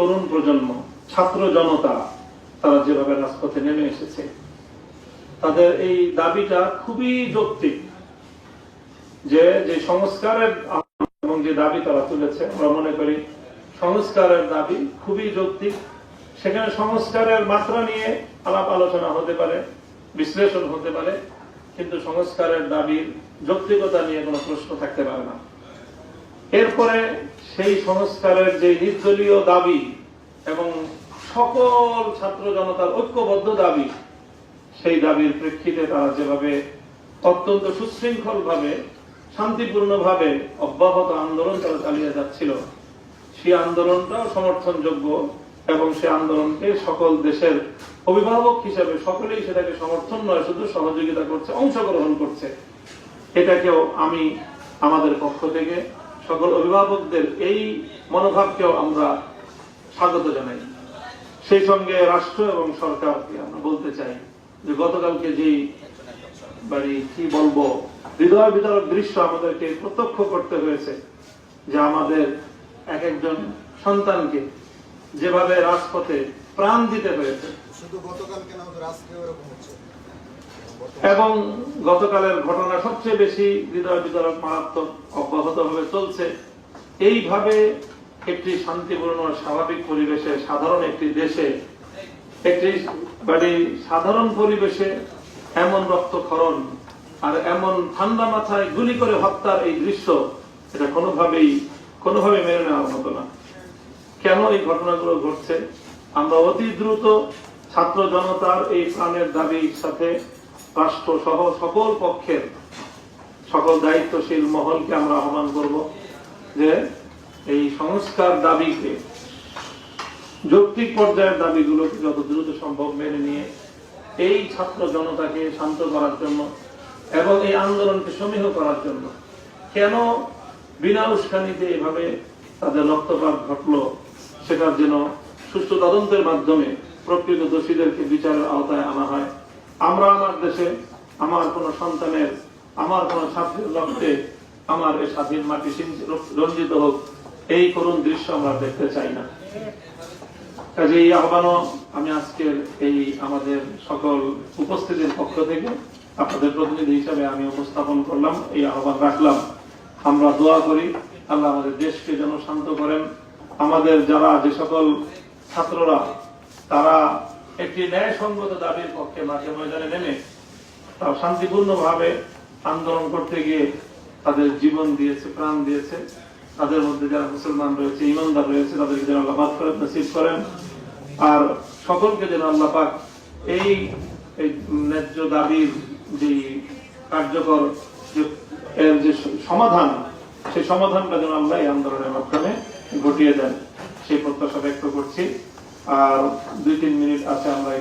তরুণ প্রজন্ম, ছাত্র জনতা, তারা যেভাবে রাজপথে নেমে এসেছে, তাদের এই দাবিটা খুবই যৌক্তিক যে যে সংস্কারের এবং যে দাবি তারা তুলেছে, আমরা মনে করি সংস্কারের দাবি খুবই যৌক্তিক। সেখানে সংস্কারের মাত্রা নিয়ে আলাপ আলোচনা হতে পারে, বিশ্লেষণ হতে পারে, কিন্তু সংস্কারের দাবির যৌক্তিকতা নিয়ে কোনো প্রশ্ন থাকতে পারে না। এরপরে সেই সংস্কারের যে নির্দলীয় দাবি এবং সকল ছাত্র জনতার ঐক্যবদ্ধ দাবি, সেই দাবির প্রেক্ষিতে তারা যেভাবে অত্যন্ত সুশৃঙ্খল ভাবে শান্তিপূর্ণ ভাবে অব্যাহত আন্দোলন তারা চালিয়ে যাচ্ছিল, সেই আন্দোলনটাও সমর্থনযোগ্য এবং সে আন্দোলনকে সকল দেশের অভিভাবক হিসেবে সকলেই সেটাকে সমর্থন নয়, শুধু সহযোগিতা করছে, অংশগ্রহণ করছে। এটাকেও আমি আমাদের পক্ষ থেকে সকল অভিভাবকদের এই মনোভাবকেও আমরা স্বাগত জানাই। সেই সঙ্গে রাষ্ট্র এবং সরকারকে আমরা বলতে চাই যে গতকালকে যেই বাড়ি কি বলব, হৃদয় বিতরক দৃশ্য আমাদেরকে প্রত্যক্ষ করতে হয়েছে যে আমাদের এক একজন সন্তানকে যেভাবে রাজপথে প্রাণ দিতে হয়েছে। শুধু গতকাল কেন আজকে এরকম হচ্ছে? এবং গতকালের ঘটনা সবচেয়ে বেশি হৃদয় বিতরক মারাত্মক অব্যাহত ভাবে চলছে। এইভাবে একটি শান্তিপূর্ণ, স্বাভাবিক পরিবেশে, সাধারণ একটি দেশে, একটি মানে সাধারণ পরিবেশে এমন রক্তক্ষরণ আর এমন ঠান্ডা মাথায় গুলি করে হত্যার এই দৃশ্য এটা কোনোভাবেই কোনোভাবে মেনে নেওয়ার মতো না। কেন এই ঘটনাগুলো ঘটছে? আমরা অতি দ্রুত ছাত্র জনতার এই প্রাণের দাবির সাথে রাষ্ট্র সহ সকল পক্ষের সকল দায়িত্বশীল মহলকে আমরা আহ্বান করব যে এই সংস্কার দাবিকে যৌক্তিক পর্যায়ের দাবিগুলোকে যত দ্রুত সম্ভব মেনে নিয়ে এই ছাত্র জনতাকে শান্ত করার জন্য এবং এই আন্দোলনকে সমীহ করার জন্য কেন বিনা উস্কানিতে এভাবে তাদের রক্তপাত ঘটলো সেটার যেন সুষ্ঠু তদন্তের মাধ্যমে প্রকৃত দোষীদেরকে বিচারের আওতায় আনা হয়। আমরা আমার দেশে, আমার কোন সন্তানের, আমার কোন ছাত্রের রক্তে আমার এই স্বাধীন মাটি রঞ্জিত হোক, এই করুণ দৃশ্য আমরা দেখতে চাই না। কাজে এই আহ্বানও আমি আজকের এই আমাদের সকল উপস্থিতির পক্ষ থেকে আপনাদের প্রতিনিধি হিসাবে আমি উপস্থাপন করলাম, এই আহ্বান রাখলাম। আমরা দোয়া করি, আল্লাহ আমাদের দেশকে যেন শান্ত করেন। আমাদের যারা যে সকল ছাত্ররা, তারা একটি ন্যায়সঙ্গত দাবির পক্ষে মাঠে ময়দানে নেমে তারা শান্তিপূর্ণভাবে আন্দোলন করতে গিয়ে তাদের জীবন দিয়েছে, প্রাণ দিয়েছে। তাদের মধ্যে যারা মুসলমান রয়েছে, ইমানদার রয়েছে, তাদেরকে যেন আল্লাহ মাফ করেন নসিব করেন। আর সকলকে যেন আল্লাহ পাক এই ন্যায্য দাবির যে কার্যকর এর যে সমাধান, সেই সমাধানটা যেন আল্লাহ এই আন্দোলনের মাধ্যমে ঘটিয়ে দেন। সেই প্রত্যাশা ব্যক্ত করছি। আর দুই তিন মিনিট আছে আমরা